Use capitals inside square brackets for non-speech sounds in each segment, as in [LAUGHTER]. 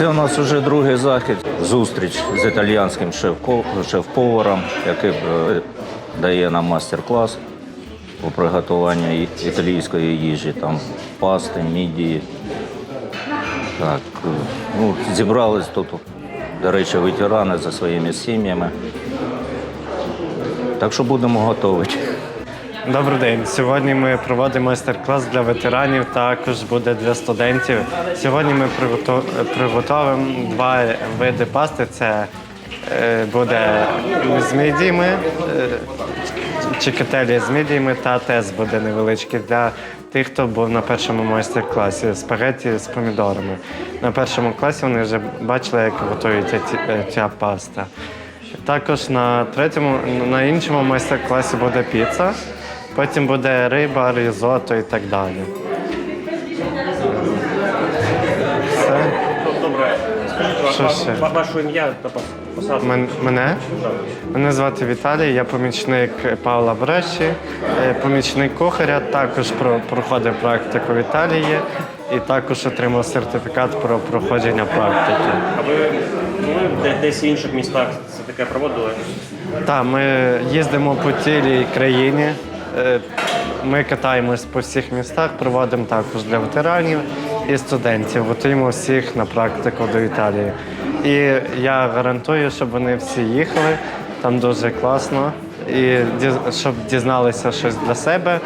нас вже другий захід. Зустріч з італіянським шеф-поваром, який е, дає нам майстер-клас по приготуванню італійської їжі, там пасти, мідії. Так, е, ну, зібрались тут, до речі, ветерани за своїми сім'ями. Так що будемо готувати. Добрий день. Сьогодні ми проводимо майстер-клас для ветеранів. Також буде для студентів. Сьогодні ми приготуємо два види пасти. Це е, буде з мідіями, е, чикателі з мідіями та тез буде невеличкий для тих, хто був на першому майстер-класі спагетті з помідорами. На першому класі вони вже бачили, як готується е, ця паста. Також на третьому, на іншому майстер-класі буде піца, потім буде риба, різото і так далі. Все. Добре, скажіть Що ще? ва- ваше ім'я та пос- посаду. Мен- Мене? Мене звати Віталій, я помічник Павла Бреші, е, помічник кухаря, також про- проходив практику в Італії і також отримав сертифікат про проходження практики. А ви були де- десь в інших містах це таке проводили? Так, ми їздимо по цілій країні. Е, Ми катаємось по всіх містах, проводимо також для ветеранів і студентів. Готуємо всіх на практику до Італії. І я гарантую, щоб вони всі їхали. Там дуже класно. І щоб дізналися щось для себе,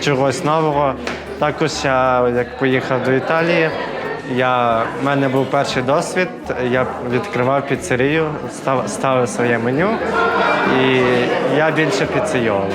чогось нового. Також я як поїхав до Італії. Я, в мене був перший досвід. Я відкривав піцерію, став, ставив своє меню, і я більше піцейоло.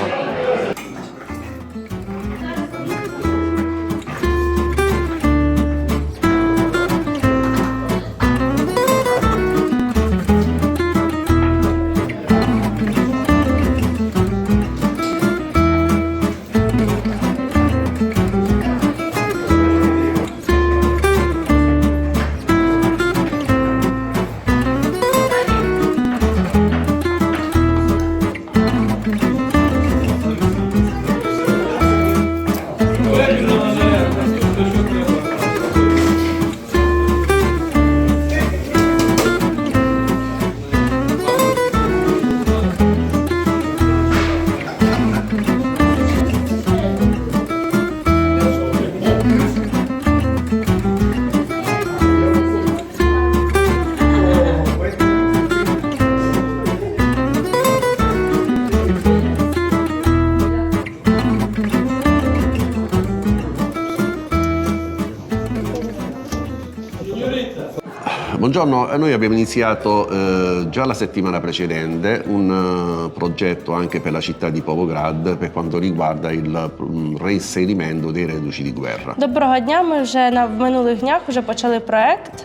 Buongiorno, noi abbiamo iniziato eh, già la settimana precedente un eh, progetto anche per la città di Povograd per quanto riguarda il mm, reinserimento dei reduci di guerra. Доброго дня. Ми вже на в минулих днях вже почали проект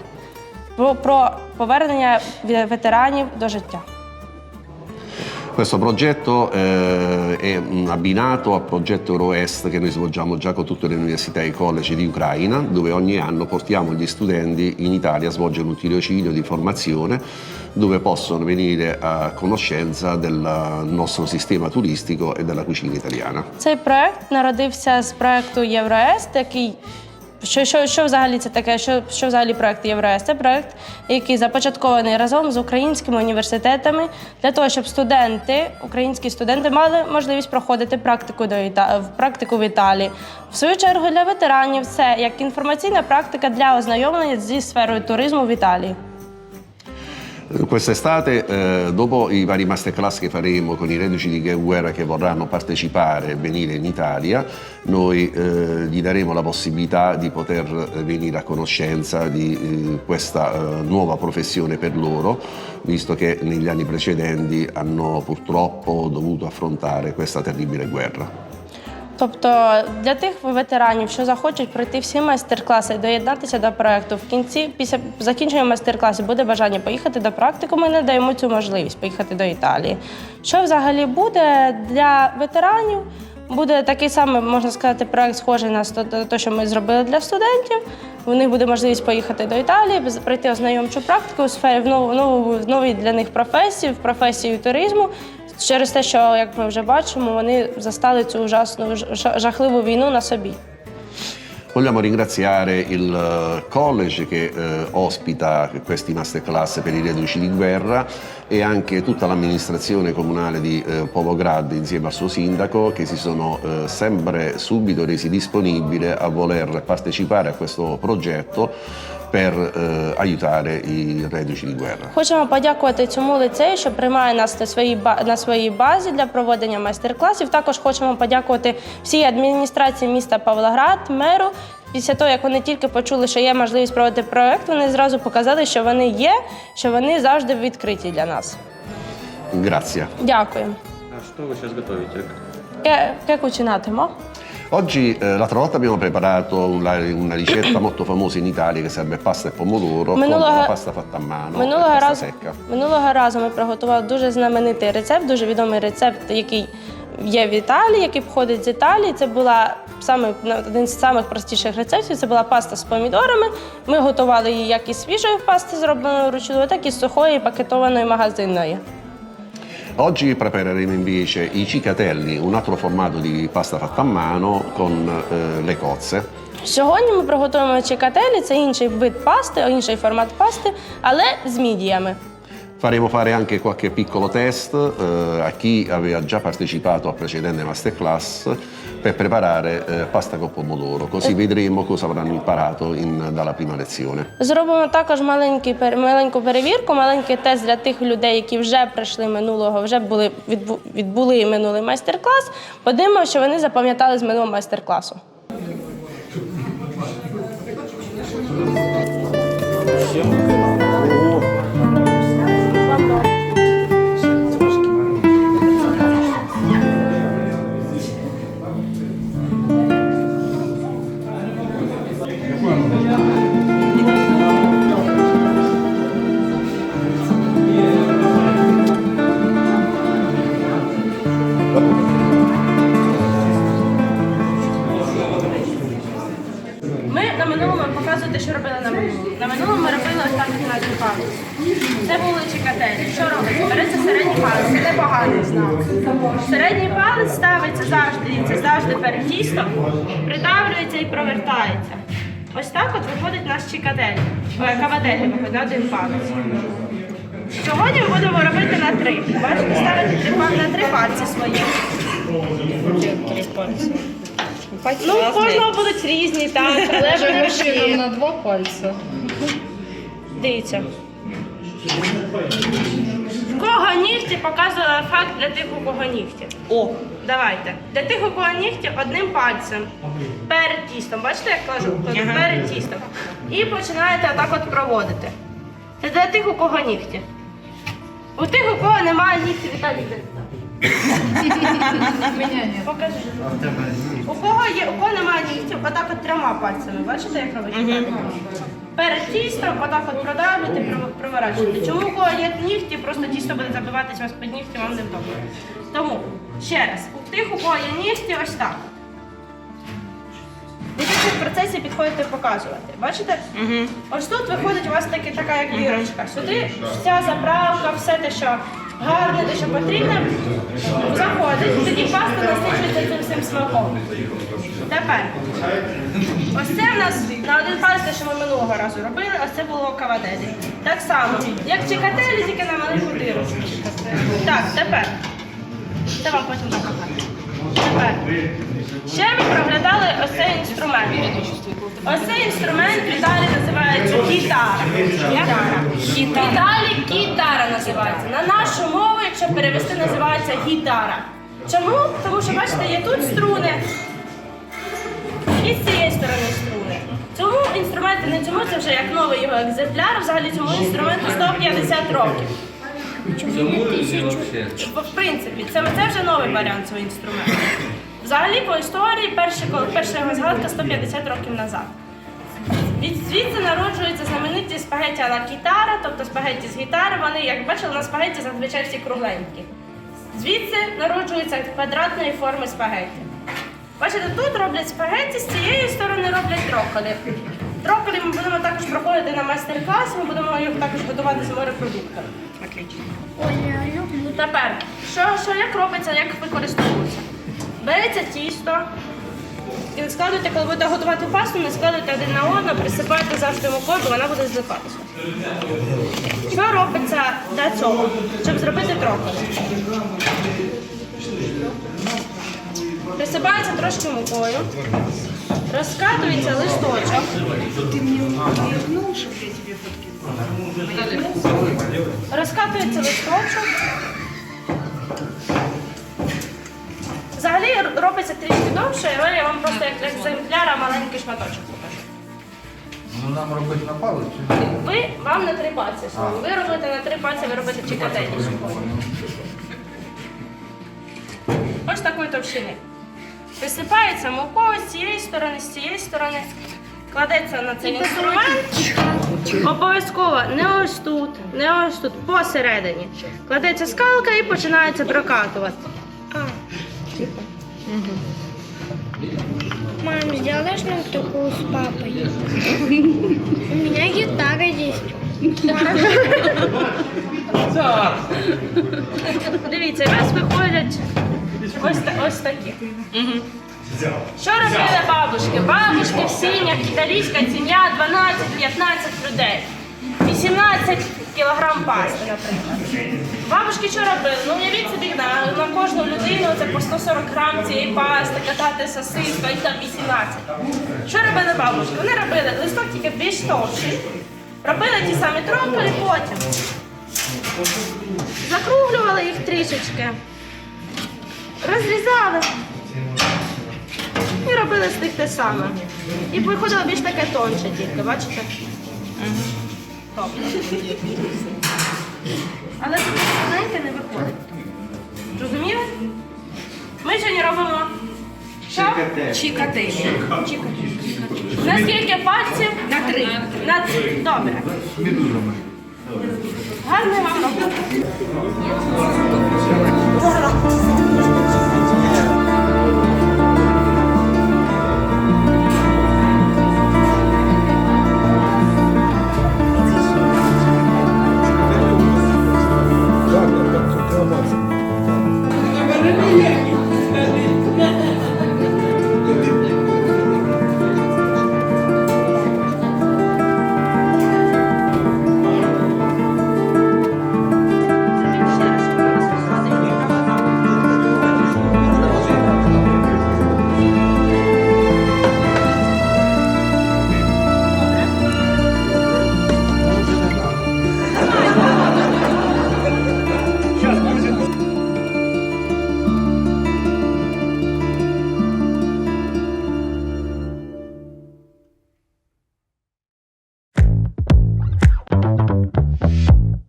про, про повернення ве- ветеранів до життя. Questo progetto eh, è mm, abbinato al progetto Euroest che noi svolgiamo già con tutte le università e i college di Ucraina, dove ogni anno portiamo gli studenti in Italia a svolgere un tirocinio di formazione dove possono venire a conoscenza del nostro sistema turistico e della cucina italiana. Цей проект народився з проекту Євроест, який що, що, що взагалі це таке? Що, що взагалі проект «Євроес»? Це проект, який започаткований разом з українськими університетами для того, щоб студенти, українські студенти, мали можливість проходити практику до Іта... практику в Італії. В свою чергу для ветеранів це як інформаційна практика для ознайомлення зі сферою туризму в Італії. Quest'estate, eh, dopo i vari masterclass che faremo con i reduci di guerra che vorranno partecipare e venire in Italia, noi eh, gli daremo la possibilità di poter venire a conoscenza di eh, questa eh, nuova professione per loro, visto che negli anni precedenti hanno purtroppo dovuto affrontare questa terribile guerra. Тобто для тих ветеранів, що захочуть пройти всі майстер-класи, доєднатися до проекту, в кінці, після закінчення майстер-класів, буде бажання поїхати до практику, ми надаємо цю можливість поїхати до Італії. Що взагалі буде для ветеранів? Буде такий самий, можна сказати, проект схожий на те, що ми зробили для студентів. У них буде можливість поїхати до Італії, пройти ознайомчу практику у сфері в нову, нову, в для них професії, в професію туризму. Через те, що, як ми вже бачимо, вони застали цю ужасну ж- жахливу війну на собі. Vogliamo ringraziare il eh, college che eh, ospita questi masterclass per i reduci di guerra e anche tutta l'amministrazione comunale di eh, Povograd insieme al suo sindaco che si sono eh, sempre subito resi disponibili a voler partecipare a questo progetto per eh, aiutare i reduci di guerra. Хочемо подякувати цьому ліцею, що приймає нас на своїй ба- на своїй базі для проведення майстер-класів. Також хочемо подякувати всій адміністрації міста Павлоград, меру. Після того, як вони тільки почули, що є можливість проводити проект, вони зразу показали, що вони є, що вони завжди відкриті для нас. Grazie. Дякую. А що ви зараз готуєте? Ке починатимо? Oggi, eh, l'altra volta abbiamo preparato una, una ricetta molto famosa in Italia che serve pasta e pomodoro Минулого- con la pasta fatta a mano e Минулого pasta разу, secca. минулого разу ми приготували дуже знаменитий рецепт, дуже відомий рецепт, який є в Італії, який походить з Італії. Це була саме ну, один з самих простіших рецептів. Це була паста з помідорами. Ми готували її як із свіжої пасти, зробленої вручну, так і з сухої пакетованої магазинної. Oggi prepareremo invece i cicatelli, un altro formato di pasta fatta a mano con eh, le cozze. Сьогодні ми приготуємо чекателі, це інший вид пасти, інший формат пасти, але з мідіями. Faremo fare anche qualche piccolo test eh, a chi aveva già partecipato a precedenti masterclass per preparare eh, pasta con pomodoro, così vedremo cosa avranno imparato in- dalla prima lezione. Зробимо також маленький пер- маленьку перевірку, маленький тест для тих людей, які вже прийшли минулого, вже були відбу, відбули минулий майстер-клас. Подивимося, що вони запам'ятали з минулого майстер-класу. Ми показуєте, що робили на минулому. На минулому ми робили ось так наші палець. Це були чекателі. Що робиться? Береться середній палець, це непоганий знак. Середній палець ставиться завжди, це завжди перед тістом, придавлюється і провертається. Ось так от виходить наш чекатель. Ой, Кавадель виходить на один палець. Сьогодні ми будемо робити на три. Бачите, ставити на три пальці свої. Ну, у кожного будуть різні, так, [LAUGHS] але вони всі. на два пальця. Дивіться. В кого нігті показувала факт для тих, у кого нігті. О, давайте. Для тих, у кого нігті одним пальцем перед тістом. Бачите, як кажу? Кажу, Перед тістом. І починаєте отак от проводити. Це для тих, у кого нігті. У тих, у кого немає нігті, Віталій, де ти там? Покажи. У кого є, у кого немає нігтів, отак от трьома пальцями. Бачите, як робить? Перед тістом отак от продавлюєте, приворачуєте. Чому у кого є нігті, просто тісто буде забиватись вас під нігті, вам невдобно. Тому, ще раз, у тих, у кого є нігті, ось так. Будете в процесі підходити показувати. Бачите? Ось тут виходить у вас таки, така як дірочка. Сюди вся заправка, все те, що гарне, те, що потрібно, заходить. Тоді паста насичується цим всім смаком. Тепер. Ось це в нас на один палець, що ми минулого разу робили, а це було каваделі. Так само, як чекателі, тільки на маленьку дирочку. Так, тепер. Вам потім покажу. Ще ми проглядали ось цей інструмент. Ось цей інструмент в Італії називається гітара. Італії гітара називається. На нашу мову, якщо перевести, називається гітара. Чому? Тому що, бачите, є тут струни, і з цієї сторони струни. Цьому інструменту не цьому, це вже як новий його екземпляр, взагалі цьому інструменту 150 років. Бо, В принципі, це, це вже новий варіант цього інструменту. Взагалі по історії перша, перша його згадка 150 років назад. Від звідси народжуються знамениті спагеті ала кітара, тобто спагеті з гітари. Вони, як бачили, на спагеті зазвичай всі кругленькі. Звідси народжуються квадратної форми спагеті. Бачите, тут роблять спагеті, з цієї сторони роблять троколі. Троколі ми будемо також проходити на майстер-клас, ми будемо їх також готувати з морепродуктами. Ну, Тепер, що, що як робиться, як використовується? Береться тісто, І не складуйте, коли будете готувати пасту, не складуйте один на одного, присипайте завжди мукою, бо вона буде злипатися. Що робиться для цього? Щоб зробити трохи. Присипається трошки мукою, розкатується листочок. Ти мені знаєш, ти тобі фотки. Розкатується листочок. Взагалі робиться трішки довше, але я вам просто як екземпляра маленький шматочок покажу. Ну нам робити на палиці. Ви вам на три пальці. Ви робите на три пальці, ви робите чикатені. Ось такої товщини. Присипається мукою з цієї сторони, з цієї сторони. Кладеться на цей інструмент. Обов'язково не ось тут, не ось тут, посередині. Кладеться скалка і починається прокатувати. Мам, сделаешь нам такую с папой? У меня гитара есть. Дивіться, вас виходять ось, та- ось такі. Що робили бабушки? Бабушки в сінях, італійська сім'я 12-15 людей. 18 кілограм пасти, наприклад. Бабушки що робили? Ну уявіть собі, на, на кожну людину це по 140 грам цієї пасти, катати сосиска і там 18. Що робили бабушки? Вони робили листок тільки більш товщий. Робили ті самі тромполі потім. Закруглювали їх трішечки. Розрізали. І робили з тих те саме. І виходило більш таке тонше тільки, бачите? Тобто. Але таке тоненьке не виходить. Зрозуміли? Ми сьогодні робимо. Що? Чикателі. На скільки пальців? На три. На три. Добре. Гарний вам роботи.